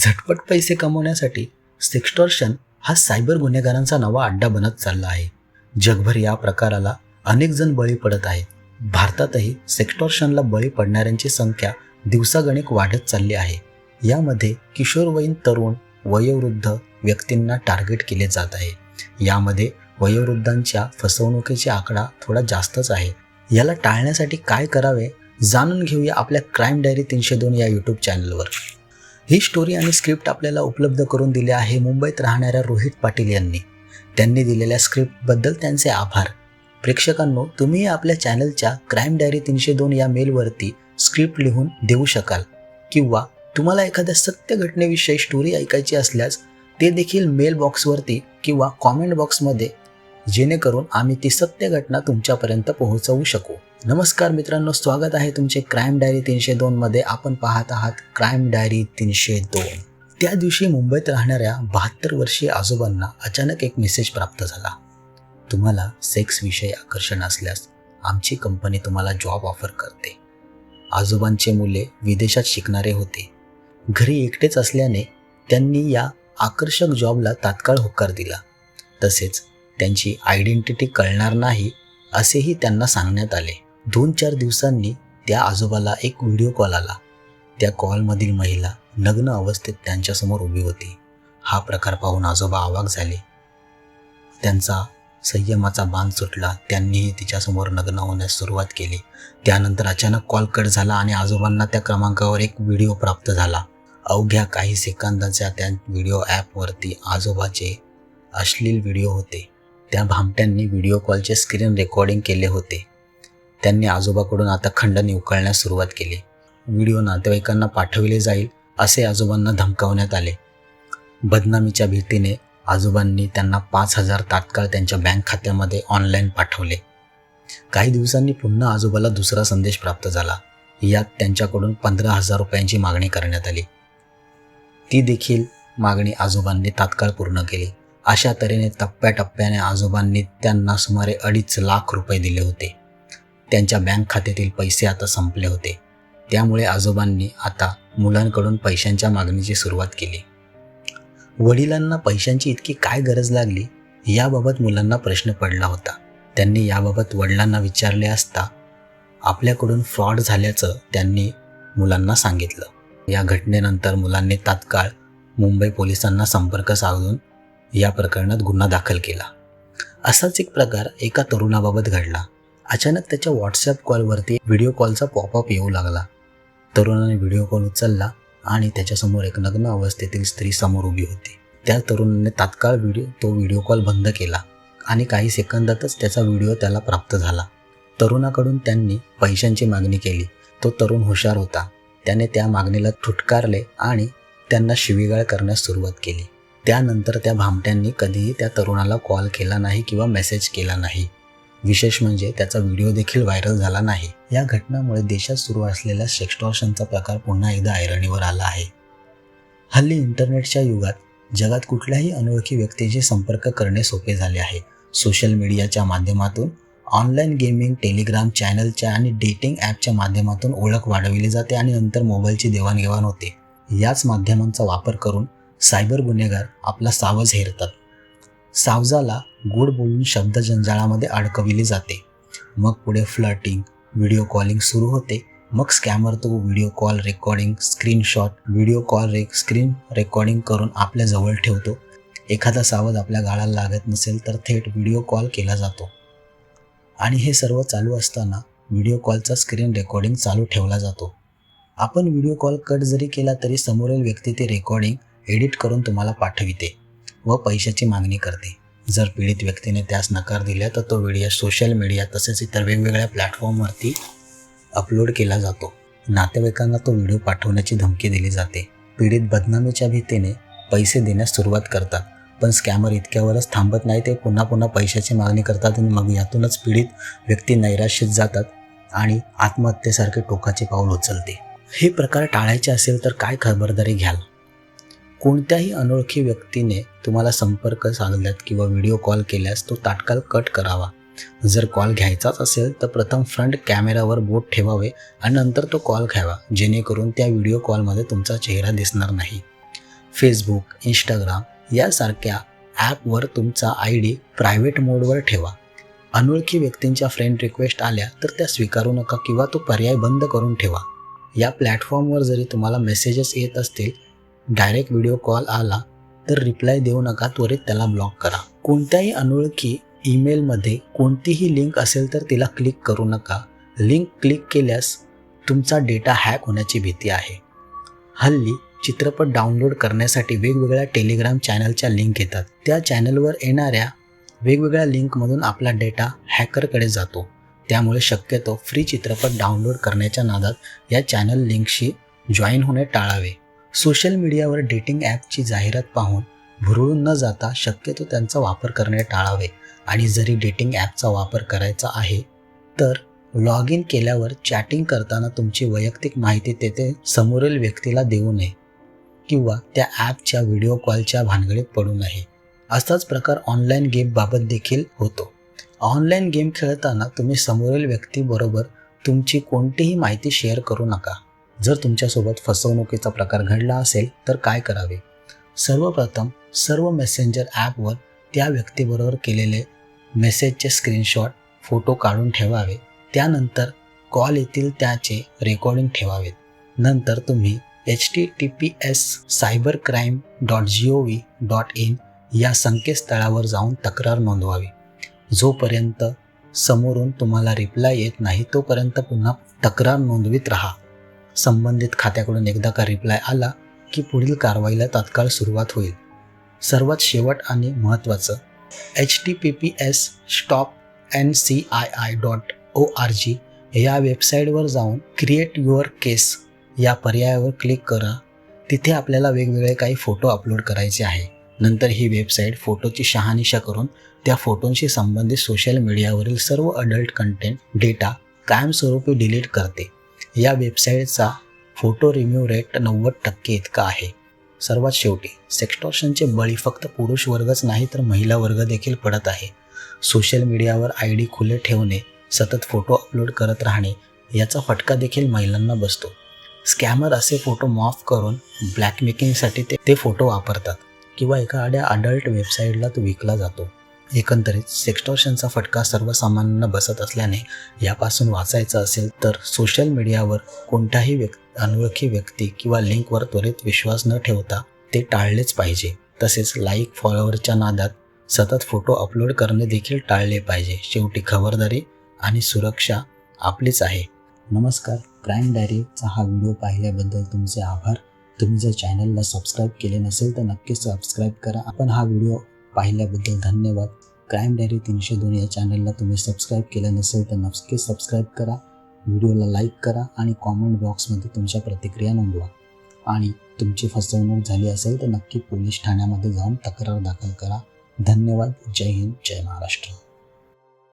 झटपट पैसे कमवण्यासाठी सेक्स्टॉर्शन हा सायबर गुन्हेगारांचा नवा अड्डा बनत चालला आहे. जगभर या प्रकाराला अनेक जण बळी पडत आहेत. भारतातही सेक्स्टॉर्शनला बळी पडणाऱ्यांची संख्या दिवसागणिक वाढत चालली आहे. यामध्ये किशोरवयीन तरुण वयोवृद्ध व्यक्तींना टार्गेट केले जात आहे. यामध्ये वयोवृद्धांच्या फसवणुकीचा आकडा थोडा जास्तच आहे. याला टाळण्यासाठी काय करावे? जाणून घेऊया आपल्या क्राईम डायरी तीनशे दोन या यूट्यूब चॅनलवर ही स्टोरी आणि स्क्रिप्ट आपल्याला उपलब्ध करून दिली आहे मुंबईत राहणाऱ्या रोहित पाटील यांनी. त्यांनी दिलेल्या स्क्रिप्टबद्दल त्यांचे आभार. प्रेक्षकांनो तुम्ही आपल्या चॅनलच्या क्राईम डायरी तीनशे दोन या मेलवरती स्क्रिप्ट लिहून देऊ शकाल. किंवा तुम्हाला एखाद्या सत्य घटनेविषयी स्टोरी ऐकायची असल्यास ते देखील मेल बॉक्सवरती किंवा कॉमेंट बॉक्समध्ये जेणेकरून आम्ही ती सत्य घटना तुमच्यापर्यंत पोहोचवू शकू. नमस्कार मित्रांनो स्वागत आहे तुमचे क्राईम डायरी तीनशे दोनमध्ये आपण पाहत आहात क्राईम डायरी तीनशे दोन. त्या दिवशी मुंबईत राहणाऱ्या बहात्तर वर्षीय आजोबांना अचानक एक मेसेज प्राप्त झाला. तुम्हाला सेक्सविषयी आकर्षण असल्यास आमची कंपनी तुम्हाला जॉब ऑफर करते. आजोबांचे मुले विदेशात शिकणारे होते. घरी एकटेच असल्याने त्यांनी या आकर्षक जॉबला तात्काळ होकार दिला. तसेच त्यांची आयडेंटिटी कळणार नाही असेही त्यांना सांगण्यात आले. दोन चार दिवसांनी त्या आजोबाला एक व्हिडिओ कॉल आला. त्या कॉलमधील महिला नग्न अवस्थेत त्यांच्यासमोर उभी होती. हा प्रकार पाहून आजोबा आवाक झाले. त्यांचा संयमाचा बांध सुटला. त्यांनीही तिच्यासमोर नग्न होण्यास सुरुवात केली. त्यानंतर अचानक कॉल कट झाला आणि आजोबांना त्या क्रमांकावर एक व्हिडिओ प्राप्त झाला. अवघ्या काही सेकंदाच्या त्या व्हिडिओ ॲपवरती आजोबाचे अश्लील व्हिडिओ होते. त्या भामट्यांनी व्हिडिओ कॉलचे स्क्रीन रेकॉर्डिंग केले होते. त्यांनी आजोबाकडून आता खंडणी उकळण्यास सुरुवात केली. व्हिडिओ नातेवाईकांना पाठविले जाईल असे आजोबांना धमकावण्यात आले. बदनामीच्या भीतीने आजोबांनी त्यांना पाच हजार तात्काळ त्यांच्या बँक खात्यामध्ये ऑनलाईन पाठवले. काही दिवसांनी पुन्हा आजोबाला दुसरा संदेश प्राप्त झाला. यात त्यांच्याकडून पंधरा हजार रुपयांची मागणी करण्यात आली. ती देखील मागणी आजोबांनी तात्काळ पूर्ण केली. अशा तऱ्हेने टप्प्याटप्प्याने आजोबांनी त्यांना सुमारे अडीच लाख रुपये दिले होते. त्यांच्या बँक खात्यातील पैसे आता संपले होते. त्यामुळे आजोबांनी आता मुलांकडून पैशांच्या मागणीची सुरुवात केली. वडिलांना पैशांची इतकी काय गरज लागली? याबाबत मुलांना प्रश्न पडला होता. त्यांनी याबाबत वडिलांना विचारले असता आपल्याकडून फ्रॉड झाल्याचं त्यांनी मुलांना सांगितलं. या घटनेनंतर मुलांनी तात्काळ मुंबई पोलिसांना संपर्क साधून या प्रकरणात गुन्हा दाखल केला. असाच एक प्रकार एका तरुणाबाबत घडला. अचानक त्याच्या व्हॉट्सॲप कॉलवरती व्हिडिओ कॉलचा पॉपअप येऊ लागला. तरुणाने व्हिडिओ कॉल उचलला आणि त्याच्यासमोर एक नग्न अवस्थेतील स्त्री समोर उभी होती. त्या तरुणाने तात्काळ व्हिडिओ तो व्हिडिओ कॉल बंद केला आणि काही सेकंदातच त्याचा व्हिडिओ त्याला प्राप्त झाला. तरुणाकडून त्यांनी पैशांची मागणी केली. तो तरुण हुशार होता. त्याने त्या मागणीला ठुटकारले आणि त्यांना शिवीगाळ करण्यास सुरुवात केली. त्यानंतर त्या भामट्यांनी कधीही त्या तरुणाला कॉल केला नाही किंवा मेसेज केला नाही. विशेष म्हणजे त्याचा व्हिडिओ देखील व्हायरल झाला नाही. या घटनामुळे देशात सुरू असलेल्या सेक्स्टॉर्शनचा प्रकार पुन्हा एकदा ऐरणीवर आला आहे. हल्ली इंटरनेटच्या युगात जगात कुठल्याही अनोळखी व्यक्तीशी संपर्क करणे सोपे झाले आहे. सोशल मीडियाच्या माध्यमातून ऑनलाईन गेमिंग टेलिग्राम चॅनलच्या आणि डेटिंग ॲपच्या माध्यमातून ओळख वाढविली जाते आणि नंतर मोबाईलची देवाणघेवाण होते. याच माध्यमांचा वापर करून सायबर गुन्हेगार आपला सावज हेरतात. सावजाला गोड बोलून शब्दजंजाळामध्ये अडकविले जाते. मग पुढे फ्लटिंग व्हिडिओ कॉलिंग सुरू होते. मग स्कॅमर तो video call recording screenshot video call रे स्क्रीन रेकॉर्डिंग करून आपल्या जवळ ठेवतो. एखादा सावज आपल्या गाळाला लागत नसेल तर थेट व्हिडिओ कॉल केला जातो. आणि हे सर्व चालू असताना व्हिडिओ कॉलचा स्क्रीन रेकॉर्डिंग चालू ठेवला जातो. आपण व्हिडिओ कॉल कट जरी केला तरी समोरील व्यक्ती ते रेकॉर्डिंग एडिट करून तुम्हाला पाठविते. व पैशाची मागणी करते. जर पीडित व्यक्तीने त्यास नकार दिला तर तो व्हिडिओ सोशल मीडिया तसेच इतर वेगवेगळ्या प्लॅटफॉर्मवरती अपलोड केला जातो. नातेवाईकांना तो व्हिडिओ पाठवण्याची धमकी दिली जाते. पीडित बदनामीच्या भीतीने पैसे देण्यास सुरुवात करतात पण स्कॅमर इतक्यावरच थांबत नाही ते पुन्हा पुन्हा पैशाची मागणी करतात आणि मग यातूनच पीडित व्यक्ती नैराश्यत जातात आणि आत्महत्येसारखे टोकाचे पाऊल उचलते. हे प्रकार टाळायचे असेल तर काय खबरदारी घ्याल? कोणत्याही अनोळखी व्यक्तीने तुम्हाला संपर्क साधल्यात किंवा व्हिडिओ कॉल केल्यास तो तात्काळ कट करावा. जर कॉल घ्यायचाच असेल तर प्रथम फ्रंट कॅमेरावर बोट ठेवावे आणि नंतर तो कॉल घ्यावा जेणेकरून त्या व्हिडिओ कॉलमध्ये तुमचा चेहरा दिसणार नाही. फेसबुक इंस्टाग्राम यासारख्या ॲपवर तुमचा आय डी प्रायव्हेट मोडवर ठेवा. अनोळखी व्यक्तींच्या फ्रेंड रिक्वेस्ट आल्या तर त्या स्वीकारू नका किंवा तो पर्याय बंद करून ठेवा. या प्लॅटफॉर्मवर जरी तुम्हाला मेसेजेस येत असतील डायरेक्ट व्हिडिओ कॉल आला तर रिप्लाय देऊ नका त्वरित त्याला ब्लॉक करा. कोणत्याही अनोळखी ईमेलमध्ये कोणतीही लिंक असेल तर तिला क्लिक करू नका. लिंक क्लिक केल्यास तुमचा डेटा हॅक होण्याची भीती आहे. हल्ली चित्रपट डाउनलोड करण्यासाठी वेगवेगळ्या टेलिग्राम चॅनलच्या लिंक येतात. त्या चॅनलवर येणाऱ्या वेगवेगळ्या लिंकमधून आपला डेटा हॅकरकडे जातो. त्यामुळे शक्यतो फ्री चित्रपट डाउनलोड करण्याच्या नादात या चॅनल लिंकशी जॉईन होणे टाळावे. सोशल मीडियावर डेटिंग ॲपची जाहिरात पाहून भुरळून न जाता शक्यतो त्यांचा वापर करणे टाळावे. आणि जरी डेटिंग ॲपचा वापर करायचा आहे तर लॉग इन केल्यावर चॅटिंग करताना तुमची वैयक्तिक माहिती तेथे समोरील व्यक्तीला देऊ नये किंवा त्या ॲपच्या व्हिडिओ कॉलच्या भानगडीत पडू नये. असाच प्रकार ऑनलाईन गेमबाबत देखील होतो. ऑनलाईन गेम खेळताना तुम्ही समोरील व्यक्तीबरोबर तुमची कोणतीही माहिती शेअर करू नका. जर तुमच्यासोबत फसवणुकीचा प्रकार घडला असेल तर काय करावे? सर्वप्रथम सर्व मेसेंजर ॲपवर त्या व्यक्तीबरोबर केलेले मेसेजचे स्क्रीनशॉट फोटो काढून ठेवावे. त्यानंतर कॉल येथील त्याचे रेकॉर्डिंग ठेवावेत नंतर तुम्ही H T T P S cyber crime dot G O V dot in या संकेतस्थळावर जाऊन तक्रार नोंदवावी. जोपर्यंत समोरून तुम्हाला रिप्लाय येत नाही तोपर्यंत पुन्हा तक्रार नोंदवीत राहा. संबंधित खात्याकडून एकदा का रिप्लाय आला की पुढील कारवाईला तात्काळ सुरुवात होईल. सर्वात शेवट आणि महत्त्वाचं H T P P S stop N C I I dot O R G या वेबसाईटवर जाऊन क्रिएट युअर केस या पर्यायावर क्लिक करा. तिथे आपल्याला वेगवेगळे काही फोटो अपलोड करायचे आहे. नंतर ही वेबसाईट फोटोची शहानिशा करून त्या फोटोंशी संबंधित सोशल मीडियावरील सर्व अडल्ट कंटेंट डेटा कायमस्वरूपी डिलीट करते. या वेबसाईटचा फोटो रिम्यू रेट नव्वद टक्के इतका आहे. सर्वात शेवटी सेक्स्टॉर्शनचे बळी फक्त पुरुष वर्गच नाही तर महिला वर्ग देखील पडत आहे. सोशल मीडियावर आय डी खुले ठेवणे सतत फोटो अपलोड करत राहणे याचा फटका देखील महिलांना बसतो. स्कॅमर असे फोटो माफ करून ब्लॅकमेकिंगसाठी ते ते फोटो वापरतात किंवा एखाद्या अडल्ट वेबसाईटला तो विकला जातो. एकंदरीत सेक्स्टॉर्शनचा फटका सर्वसामान्यांना बसत असल्याने यापासून वाचायचं असेल तर सोशल मीडियावर कोणत्याही व्यक् अनोळखी व्यक्ती किंवा लिंकवर त्वरित विश्वास न ठेवता ते टाळलेच पाहिजे. तसेच लाईक फॉलोअरच्या नादात सतत फोटो अपलोड करणे देखील टाळले पाहिजे. शेवटी खबरदारी आणि सुरक्षा आपलीच आहे. नमस्कार. क्राईम डायरीचा हा व्हिडिओ पाहिल्याबद्दल तुमचे आभार. तुम्ही जर चॅनलला सबस्क्राईब केले नसेल तर नक्कीच सबस्क्राईब करा. आपण हा व्हिडिओ पाहिल्याबद्दल धन्यवाद. क्राईम डायरी तीनशे दोन या चॅनलला तुम्ही सबस्क्राईब केलं नसेल तर नक्की सबस्क्राईब करा. व्हिडिओला लाईक करा आणि कॉमेंट बॉक्समध्ये तुमच्या प्रतिक्रिया नोंदवा. आणि तुमची फसवणूक झाली असेल तर नक्की पोलीस ठाण्यामध्ये जाऊन तक्रार दाखल करा. धन्यवाद. जय हिंद. जय महाराष्ट्र.